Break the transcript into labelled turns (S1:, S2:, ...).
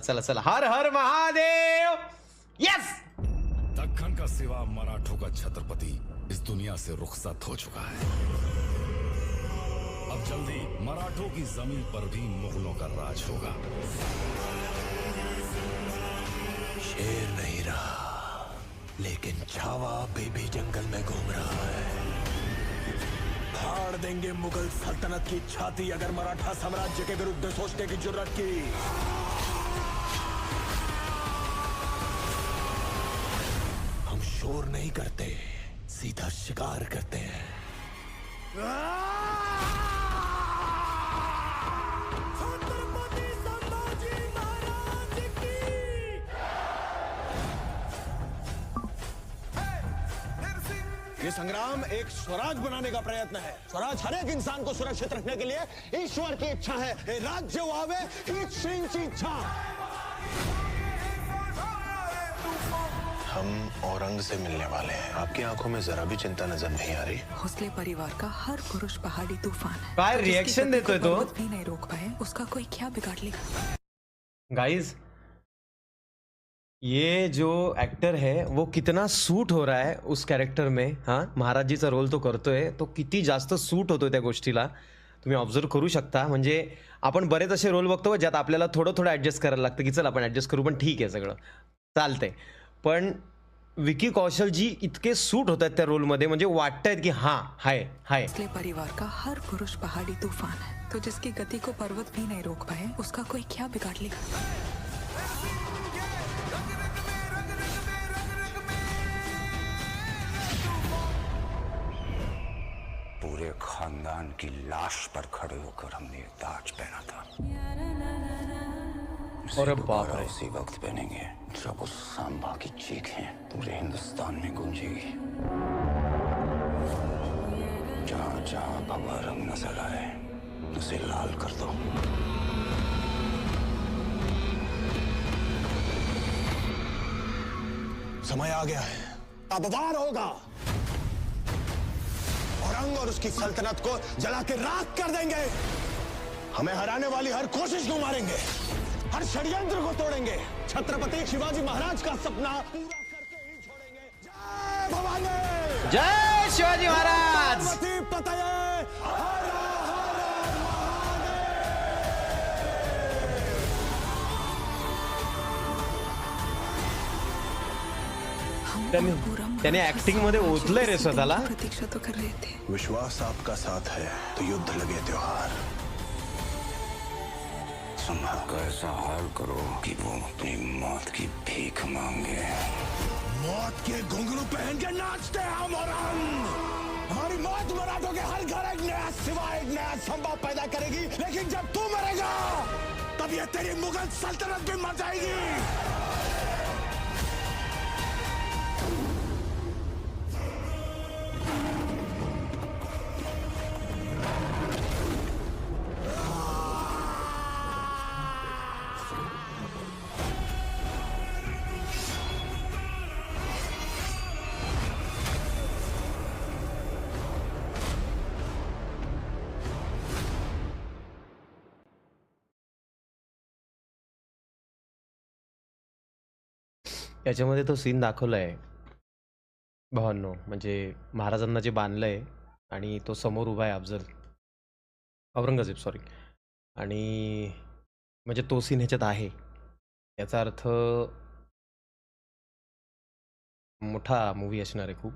S1: चला चला। हर हर महादेव! यस
S2: दखन का सिवा मराठों का छत्रपति इस दुनिया से रुखसत हो चुका है। अब जल्दी मराठों की ज़मीन पर भी मुगलों का राज होगा।
S3: शेर नहीं रहा, लेकिन छावा बेबी जंगल में घूम रहा है। फाड़ देंगे मुगल सल्तनत की छाती अगर मराठा साम्राज्य के विरुद्ध सोचने की ज़रूरत की। नहीं करते, सीधा शिकार करते हैं।
S4: ये संग्राम एक स्वराज बनाने का प्रयत्न है। स्वराज हर एक इंसान को सुरक्षित रखने के लिए ईश्वर की इच्छा है। राज्य श्रींची इच्छा।
S3: हम औरंग से मिलने वाले हैं। आपकी आंखों में जरा भी चिंता नजर नहीं आ रही?
S5: भोसले परिवार का हर पुरुष पहाड़ी तूफान है।
S1: काय
S5: को
S1: देतोय तो?
S5: भी नहीं रोक पाए उसका कोई क्या बिगाड़ लेगा
S1: गाइस ये जो एक्टर है वो कितना सूट हो रहा आहे उस कॅरेक्टर में हां? महाराजीचा रोल तो करतोय तो किती जास्त सूट होतोय त्या गोष्टीला? तुम्ही ऑब्झर्व करू शकता. म्हणजे आपण बरेच असे रोल बघतो ज्यात आपल्याला थोडं थोडं ॲडजस्ट करायला लागतं की चल आपण ॲडजस्ट करू पण ठीक आहे सगळं. चालतंय. पण विकी कौशल जी इतके सूट होत आहेत त्या रोलमध्ये म्हणजे वाटतायत की हाँ हाय हाय.
S5: भोसले परिवार का हर पुरुष पहाड़ी तूफ़ान है. तो जिसकी गति को पर्वत भी नहीं रोक पाए उसका कोई क्या बिगाड़ लेगा?
S6: पूरे खानदान की लाश पर खड़े होकर हमने ये ताज पहना था।
S1: अरे
S6: दोबारा
S1: बाप रे।
S6: उसी वक्त पहनेंगे जब उस सांबा की चीखें हिंदुस्तान में गूंजेगी जहाँ जहाँ भगवा रंग नज़र आए, उसे लाल कर दो।
S4: समय आ गया है। अब वार होगा। औरंग और उसकी सल्तनत को जला के राख कर देंगे। हमें हराने वाली हर कोशिश को मारेंगे। हर षड्यंत्र को तोड़ेंगे। छत्रपति शिवाजी महाराज का सपना पूरा जय
S1: शिवाजी महाराज!
S4: पार्वती पतये! हर हर
S5: हम
S1: त्याने त्याने ऍक्टिंगमध्ये ओतलंय रे स्वतःला.
S5: प्रतीक्षा तो कर रहे थे।
S3: विश्वास आपका साथ है तो युद्ध लगे त्योहार।
S6: सुना ऐसा हाल करो कि वो अपनी मौत की भीख मांगे।
S4: मौत के घुंघरू पहन के नाचते हैं हम और हम। हमारी मौत मराठों के हर घर एक नया सिवा एक नया संभव पैदा करेगी। लेकिन जब तू मरेगा तब ये तेरी मुगल सल्तनत भी मर जाएगी।
S1: याच्यामध्ये तो सीन दाखवला आहे भावांनो म्हणजे महाराजांना जे बांधलं आहे आणि तो समोर उभा आहे अफजल. औरंगजेब सॉरी आणि म्हणजे तो सीन ह्याच्यात आहे. याचा अर्थ मोठा मूवी असणार आहे खूप.